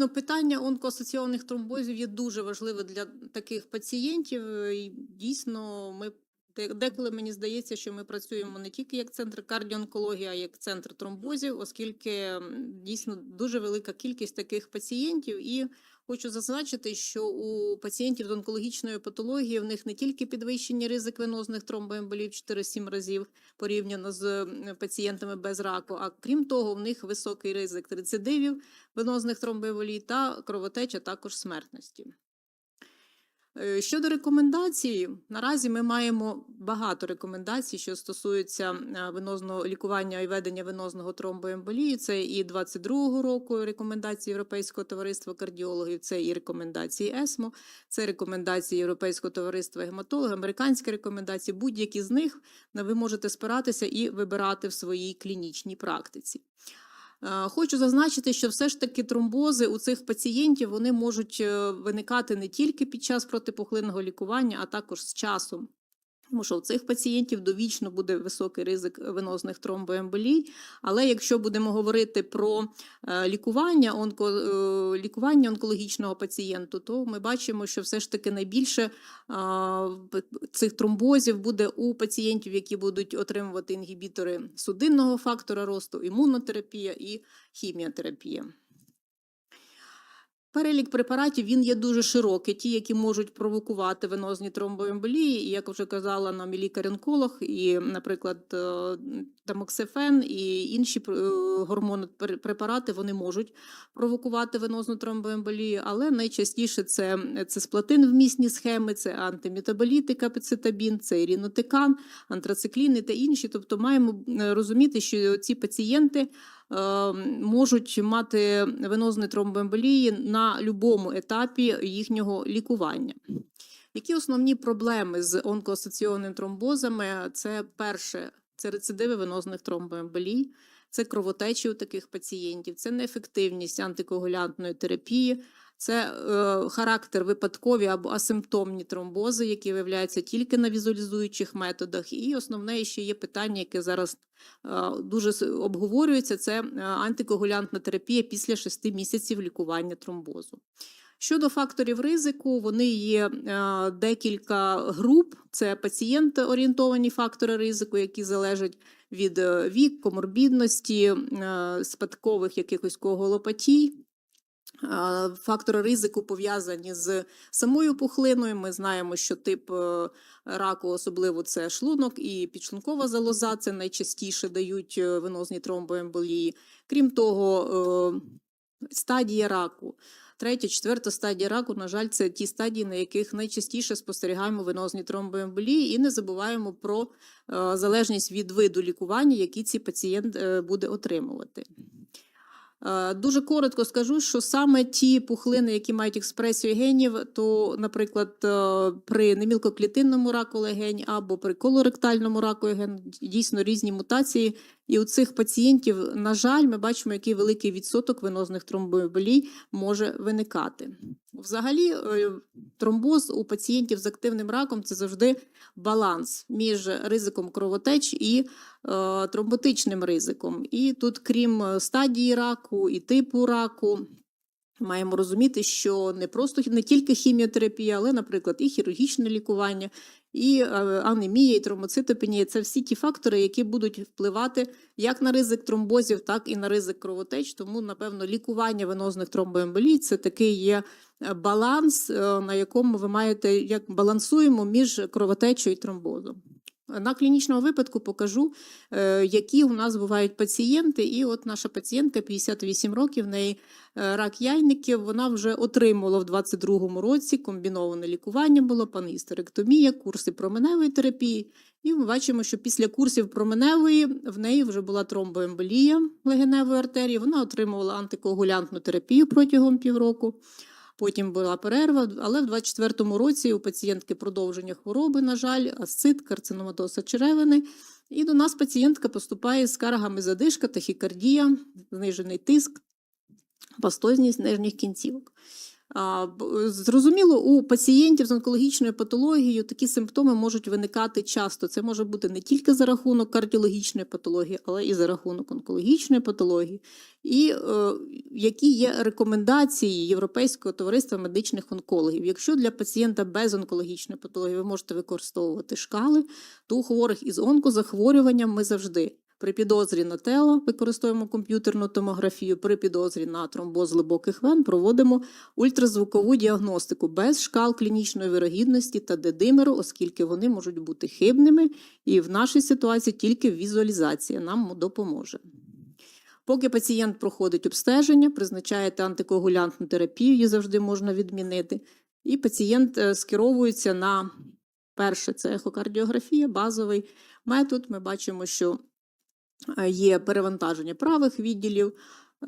Дійсно, питання онкоасоційованих тромбозів є дуже важливе для таких пацієнтів. І дійсно, ми деколи мені здається, що ми працюємо не тільки як центр кардіоонкології, а як центр тромбозів, оскільки дійсно дуже велика кількість таких пацієнтів. І хочу зазначити, що у пацієнтів з онкологічною патологією в них не тільки підвищення ризик венозних тромбоемболій в 4-7 разів порівняно з пацієнтами без раку, а крім того, в них високий ризик рецидивів венозних тромбоемболій та кровотеча також смертності. Е, Щодо рекомендацій, наразі ми маємо багато рекомендацій, що стосуються е, венозного лікування і ведення венозного тромбоемболії. Це і 22-го року рекомендації Європейського товариства кардіологів, це і рекомендації ЕСМО, це рекомендації Європейського товариства гематологів, американські рекомендації. Будь-які з них е, ви можете спиратися і вибирати в своїй клінічній практиці. Е, Хочу зазначити, що все ж таки тромбози у цих пацієнтів вони можуть е, виникати не тільки під час протипухлинного лікування, а також з часом. Тому що у цих пацієнтів довічно буде високий ризик венозних тромбоемболій. Але якщо будемо говорити про е, лікування, онко, е, лікування онкологічного пацієнту, то ми бачимо, що все ж таки найбільше цих тромбозів буде у пацієнтів, які будуть отримувати інгібітори судинного фактора росту, імунотерапія і хіміотерапія. Перелік препаратів він є дуже широкий, ті, які можуть провокувати венозні тромбоемболії, і як вже казала нам і лікар-онколог, і, наприклад, е, тамоксифен і інші е, гормонопрепарати вони можуть провокувати венозну тромбоемболію, але найчастіше це цисплатин вмісні схеми, це антиметаболітика, пецитабін, це ірінотикан, антрацикліни та інші. Тобто маємо е, розуміти, що ці пацієнти можуть мати венозні тромбоемболії на будь-якому етапі їхнього лікування. Які основні проблеми з онкоасоційованими тромбозами? Це перше, це рецидиви венозних тромбоемболій, це кровотечі у таких пацієнтів, це неефективність антикоагулянтної терапії, це е, характер випадкові або асимптомні тромбози, які виявляються тільки на візуалізуючих методах. І основне ще є питання, яке зараз е, дуже обговорюється: це е, антикоагулянтна терапія після 6 місяців лікування тромбозу. Щодо факторів ризику, вони є е, декілька груп. Це пацієнт-орієнтовані фактори ризику, які залежать від е, вік, коморбідності, спадкових якихось коголопатій. Фактори ризику пов'язані з самою пухлиною. Ми знаємо, що тип е, раку, особливо це шлунок і підшлункова залоза, це найчастіше дають е, венозні тромбоемболії. Крім того, е, стадія раку. Третя, четверта стадія раку, на жаль, це ті стадії, на яких найчастіше спостерігаємо венозні тромбоемболії, і не забуваємо про залежність від виду лікування, який ці пацієнт буде отримувати. Е, Дуже коротко скажу, що саме ті пухлини, які мають експресію генів, то, наприклад, е, при немілкоклітинному раку легень або при колоректальному раку легень дійсно різні мутації. І у цих пацієнтів, на жаль, ми бачимо, який великий відсоток венозних тромбоемболій може виникати. Взагалі, е, тромбоз у пацієнтів з активним раком це завжди баланс між ризиком кровотеч і е, тромботичним ризиком. І тут, крім е, стадії раку і типу раку, маємо розуміти, що не просто не тільки хіміотерапія, але, наприклад, і хірургічне лікування, і е, анемія, і тромоцитопенія це всі ті фактори, які будуть впливати як на ризик тромбозів, так і на ризик кровотеч. Тому, напевно, лікування венозних тромбоемболій це такий є е, баланс, е, на якому ви маєте як балансуємо між кровотечею і тромбозом. На клінічному випадку покажу, які у нас бувають пацієнти. І от наша пацієнтка 58 років, в неї рак яйників. Вона вже отримала в 22-му році комбіноване лікування було, пангістеректомія, курси променевої терапії. І ми бачимо, що після курсів променевої в неї вже була тромбоемболія легеневої артерії. Вона отримувала антикоагулянтну терапію протягом півроку. Потім була перерва, але в 24-му році у пацієнтки продовження хвороби, на жаль, асцит, карциноматоса черевини. І до нас пацієнтка поступає з скаргами задишка, тахікардія, знижений тиск, пастозність нижніх кінцівок. Зрозуміло, у пацієнтів з онкологічною патологією такі симптоми можуть виникати часто. Це може бути не тільки за рахунок кардіологічної патології, але і за рахунок онкологічної патології. І е, які є рекомендації Європейського товариства медичних онкологів. Якщо для пацієнта без онкологічної патології ви можете використовувати шкали, то у хворих із онкозахворюванням ми завжди при підозрі на тело використовуємо комп'ютерну томографію, при підозрі на тромбоз глибоких вен проводимо ультразвукову діагностику без шкал клінічної вирогідності та дедимеру, оскільки вони можуть бути хибними, і в нашій ситуації тільки візуалізація нам допоможе. Поки пацієнт проходить обстеження, призначаєте антикоагулянтну терапію, її завжди можна відмінити. І пацієнт е, скеровується на перше це ехокардіографія, базовий метод. Ми бачимо, що є перевантаження правих відділів,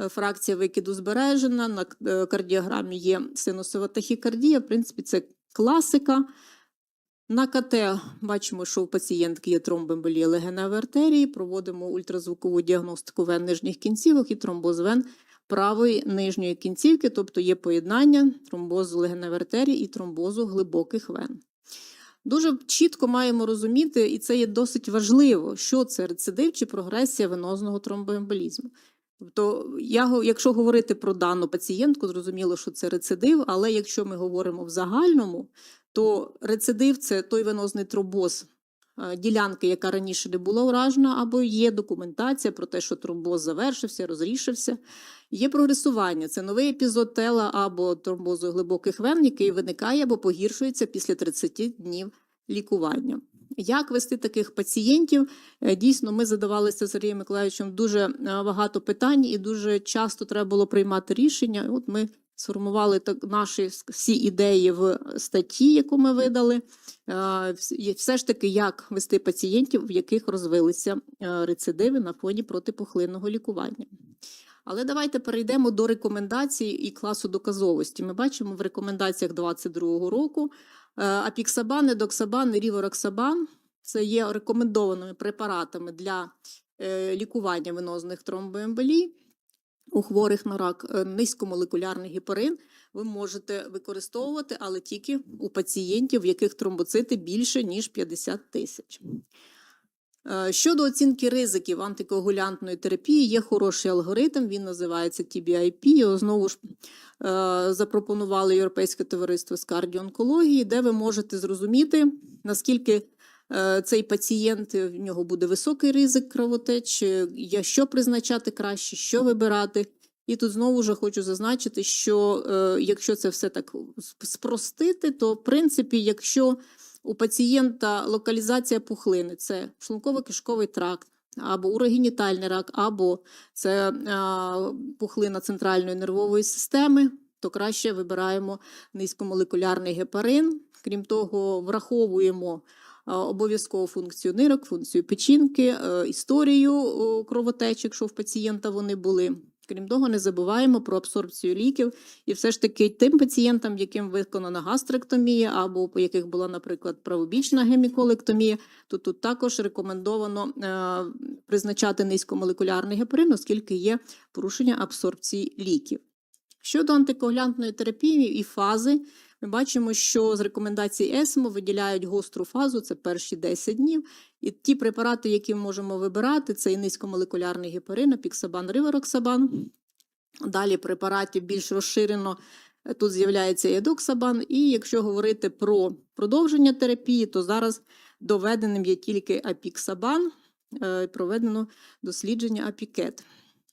е, фракція викиду збережена, на е, кардіограмі є синусова тахікардія. В принципі, це класика. На КТ бачимо, що у пацієнтки є тромбоемболія легеневої артерії. Проводимо ультразвукову діагностику вен нижніх кінцівок і тромбоз вен правої нижньої кінцівки, тобто є поєднання тромбозу легеневої артерії і тромбозу глибоких вен. Дуже чітко маємо розуміти, і це є досить важливо, що це рецидив чи прогресія венозного тромбоемболізму. Тобто, я, якщо говорити про дану пацієнтку, зрозуміло, що це рецидив, але якщо ми говоримо в загальному, то рецидив це той венозний тромбоз е, ділянки, яка раніше не була уражена, або є документація про те, що тромбоз завершився, розрішився. Є прогресування, це новий епізод тела або тромбозу глибоких вен, який виникає або погіршується після 30 днів лікування. Як вести таких пацієнтів? Е, Дійсно, ми задавалися Сергієм Миколаївичем дуже е, багато питань, і дуже часто треба було приймати рішення. От ми сформували так наші всі ідеї в статті, яку ми видали. Е, Все ж таки, як вести пацієнтів, в яких розвилися е, рецидиви на фоні протипухлинного лікування. Але давайте перейдемо до рекомендацій і класу доказовості. Ми бачимо в рекомендаціях 2022 року е, апіксабан, едоксабан і рівороксабан це є рекомендованими препаратами для е, лікування венозних тромбоемболій. У хворих на рак е, низькомолекулярний гепарин ви можете використовувати, але тільки у пацієнтів, в яких тромбоцити більше ніж 50 тисяч. Е, Щодо оцінки ризиків антикоагулянтної терапії, є хороший алгоритм, він називається TBIP. Його знову ж е, запропонували Європейське товариство з кардіоонкології, де ви можете зрозуміти, наскільки цей пацієнт в нього буде високий ризик кровотеч, е, що призначати краще, що вибирати. І тут знову ж хочу зазначити, що е, якщо це все так спростити, то в принципі, якщо у пацієнта локалізація пухлини це шлунково-кишковий тракт, або урогенітальний рак, або це а, пухлина центральної нервової системи, то краще вибираємо низькомолекулярний гепарин. Крім того, враховуємо обов'язково функцію нирок, функцію печінки, е, історію о, кровотеч, якщо в пацієнта вони були. Крім того, не забуваємо про абсорбцію ліків і все ж таки тим пацієнтам, яким виконана гастректомія, або по яких була, наприклад, правобічна геміколектомія, то тут також рекомендовано е, призначати низькомолекулярний гепарин, оскільки є порушення абсорбції ліків. Щодо антикоагулянтної терапії і фази, ми бачимо, що з рекомендацій ЕСМО виділяють гостру фазу, це перші 10 днів. І ті препарати, які ми можемо вибирати, це і низькомолекулярний гепарин, піксабан, ривароксабан. Далі препаратів більш розширено. е, Тут з'являється едоксабан. І якщо говорити про продовження терапії, то зараз доведеним є тільки апіксабан, е, проведено дослідження апікет.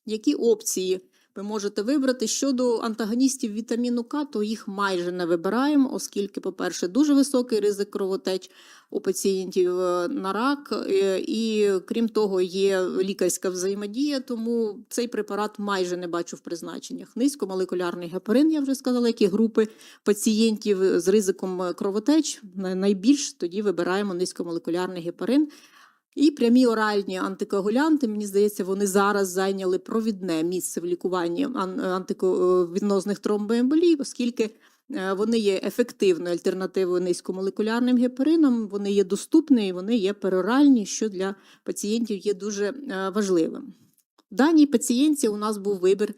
Які опції ви можете вибрати щодо антагоністів вітаміну К, то їх майже не вибираємо, оскільки, по-перше, дуже високий ризик кровотеч у пацієнтів е, на рак, е, і крім того, є лікарська взаємодія, тому цей препарат майже не бачу в призначеннях. Низькомолекулярний гепарин, я вже сказала, які групи пацієнтів з ризиком е, кровотеч най- найбільш тоді вибираємо низькомолекулярний гепарин. І прямі оральні антикоагулянти, мені здається, вони зараз зайняли провідне місце в лікуванні ан- антиковіднозних тромбоемболій, оскільки е, вони є ефективною альтернативою низькомолекулярним гепаринам, вони є доступні, і вони є пероральні, що для пацієнтів є дуже е, важливим. В даній пацієнтці у нас був вибір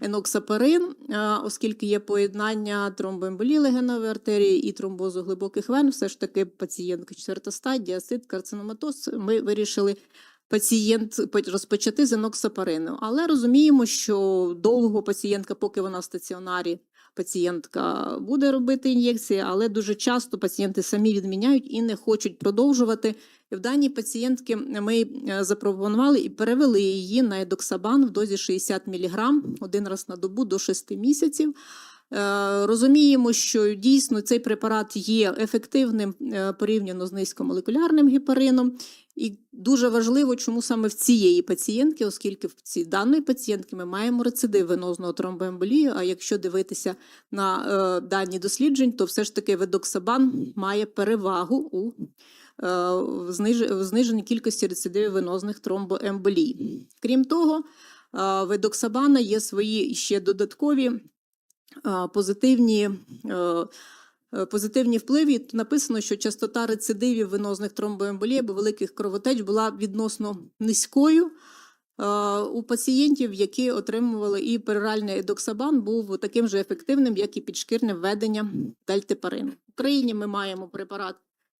еноксапарин, е, оскільки є поєднання тромбоемболії легенової артерії і тромбозу глибоких вен, все ж таки пацієнтка четверта стадія, сит, карциноматоз, ми вирішили пацієнт розпочати з еноксапарину. Але розуміємо, що довго пацієнтка, поки вона в стаціонарі, пацієнтка буде робити ін'єкції, але дуже часто пацієнти самі відміняють і не хочуть продовжувати. В даній пацієнтки ми е, запропонували і перевели її на едоксабан в дозі 60 мг один раз на добу до 6 місяців. Е, Розуміємо, що дійсно цей препарат є ефективним е, порівняно з низькомолекулярним гепарином. І дуже важливо, чому саме в цієї пацієнтки, оскільки в цій даної пацієнтки ми маємо рецидив венозного тромбоемболії. А якщо дивитися на е, дані досліджень, то все ж таки ведоксабан має перевагу у е, зниж- зниженні кількості рецидивів венозних тромбоемболій. Крім того, е, ведоксабана є свої ще додаткові е, позитивні. е, Позитивні впливи Тут написано, що частота рецидивів венозних тромбоемболій або великих кровотеч була відносно низькою. Е, У пацієнтів, які отримували і пероральний едоксабан, був таким же ефективним, як і підшкірне введення дальтепарину. В Україні ми маємо препарат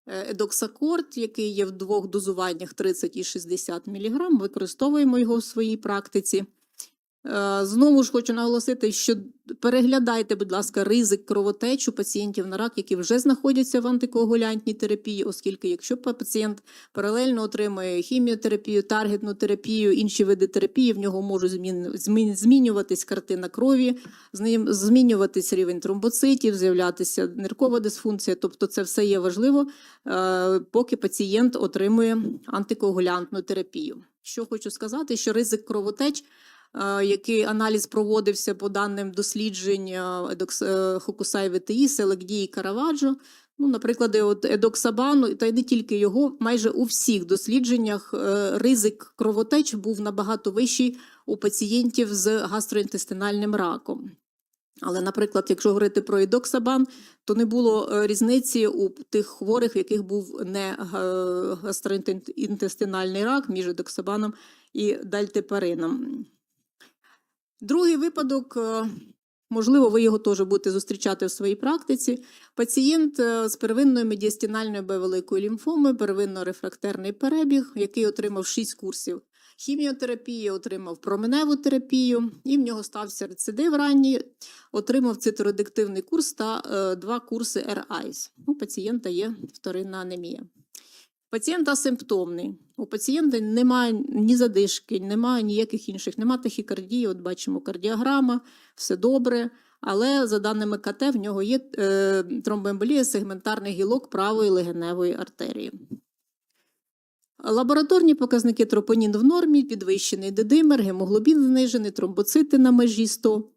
е, едоксакорд, який є в двох дозуваннях 30 і 60 мг. Використовуємо його в своїй практиці. Е, Знову ж хочу наголосити, що переглядайте, будь ласка, ризик кровотеч у пацієнтів на рак, які вже знаходяться в антикоагулянтній терапії, оскільки якщо пацієнт паралельно отримує хіміотерапію, таргетну терапію, інші види терапії, в нього може змін, змін, змінюватись картина крові, змінюватись рівень тромбоцитів, з'являтися ниркова дисфункція. Тобто, це все є важливо, е, поки пацієнт отримує антикоагулянтну терапію. Що хочу сказати, що ризик кровотеч який аналіз проводився по даним досліджень е, е, Хокусай ВТІ, Селекді і Караваджо. Ну, наприклад, от едоксабану, та й не тільки його, майже у всіх дослідженнях е, ризик кровотеч був набагато вищий у пацієнтів з гастроінтестинальним раком. Але, наприклад, якщо говорити про едоксабан, то не було е, різниці у тих хворих, в яких був не га- гастроінтестинальний рак між едоксабаном і дальтепарином. Другий випадок, е, можливо, ви його теж будете зустрічати в своїй практиці. Пацієнт е, з первинною медіастінальною Б великою лімфомою, первинно-рефрактерний перебіг, який отримав 6 курсів хіміотерапії, отримав променеву терапію, і в нього стався рецидив ранній, отримав циторедиктивний курс та е, два курси РАЙС. У пацієнта є вторинна анемія. Пацієнт асимптомний. У пацієнта немає ні задишки, немає ніяких інших, немає тахікардії. От бачимо кардіограма, все добре. Але за даними КТ, в нього є е, тромбоемболія сегментарних гілок правої легеневої артерії. Лабораторні показники тропонін в нормі, підвищений дедимер, гемоглобін знижений, тромбоцити на межі 100.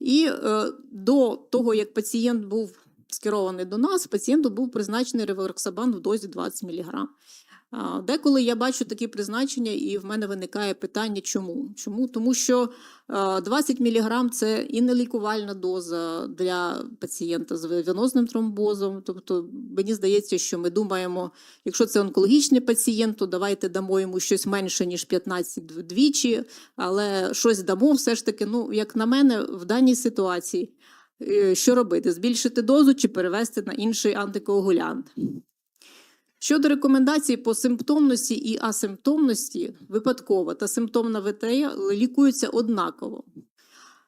І е, до того, як пацієнт був скерований до нас, пацієнту був призначений ревоксабан в дозі 20 мг. Деколи я бачу такі призначення, і в мене виникає питання, чому? Чому? Тому що е, 20 мг це і не лікувальна доза для пацієнта з венозним тромбозом. Тобто, мені здається, що ми думаємо, якщо це онкологічний пацієнт, то давайте дамо йому щось менше, ніж 15 двічі, але щось дамо все ж таки, ну, як на мене, в даній ситуації. Е, Що робити? Збільшити дозу чи перевести на інший антикоагулянт? Щодо рекомендацій по симптомності і асимптомності, випадкова та симптомна ВТЕ лікуються однаково.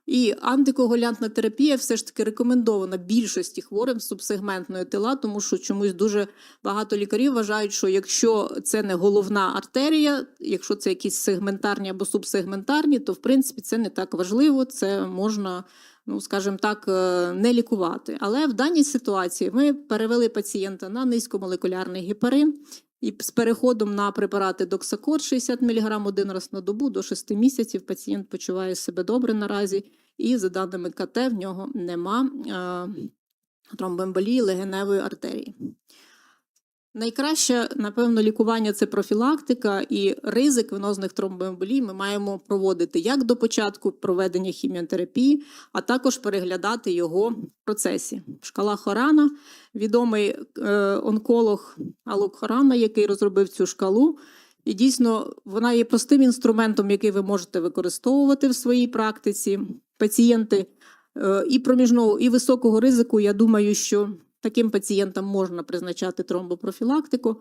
І антикоагулянтна терапія все ж таки рекомендована більшості хворим субсегментної тила, тому що чомусь дуже багато лікарів вважають, що якщо це не головна артерія, якщо це якісь сегментарні або субсегментарні, то в принципі це не так важливо, це можна, ну скажімо так, е, не лікувати. Але в даній ситуації ми перевели пацієнта на низькомолекулярний гепарин. І з переходом на препарати Доксакор 60 мг один раз на добу до 6 місяців пацієнт почуває себе добре наразі, і за даними КТ в нього нема е, тромбоемболії легеневої артерії. Найкраще, напевно, лікування це профілактика і ризик венозних тромбоемболій ми маємо проводити як до початку проведення хіміотерапії, а також переглядати його в процесі. Шкала Хорана, відомий е, онколог Алок Хорана, який розробив цю шкалу. І дійсно вона є простим інструментом, який ви можете використовувати в своїй практиці. пацієнти е, і проміжного, і високого ризику, я думаю, що таким пацієнтам можна призначати тромбопрофілактику.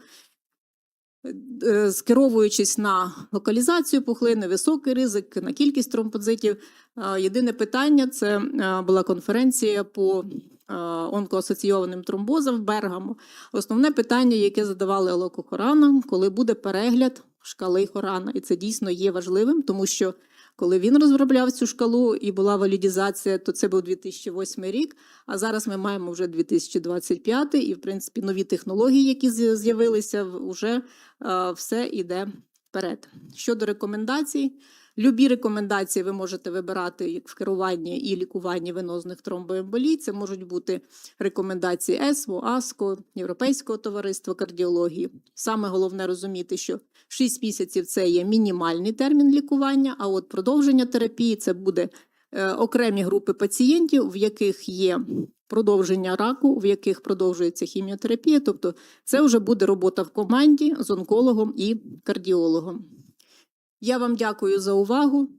Е, Скеровуючись на локалізацію пухлини, високий ризик, на кількість тромбоцитів. Е, Єдине питання це е, була конференція по е, онкоасоційованим тромбозам в Бергамо. Основне питання, яке задавали Алоку Хорана, коли буде перегляд шкали Хорана. І це дійсно є важливим, тому що коли він розробляв цю шкалу і була валідізація, то це був 2008 рік. А зараз ми маємо вже 2025, і в принципі нові технології, які з'явилися, вже все йде вперед. Щодо рекомендацій, любі рекомендації ви можете вибирати як в керуванні і лікуванні венозних тромбоемболій. Це можуть бути рекомендації ЕСВО, АСКО, Європейського товариства кардіології. Саме головне розуміти, що 6 місяців це є мінімальний термін лікування, а от продовження терапії це буде е, окремі групи пацієнтів, в яких є продовження раку, в яких продовжується хіміотерапія. Тобто це вже буде робота в команді з онкологом і кардіологом. Я вам дякую за увагу.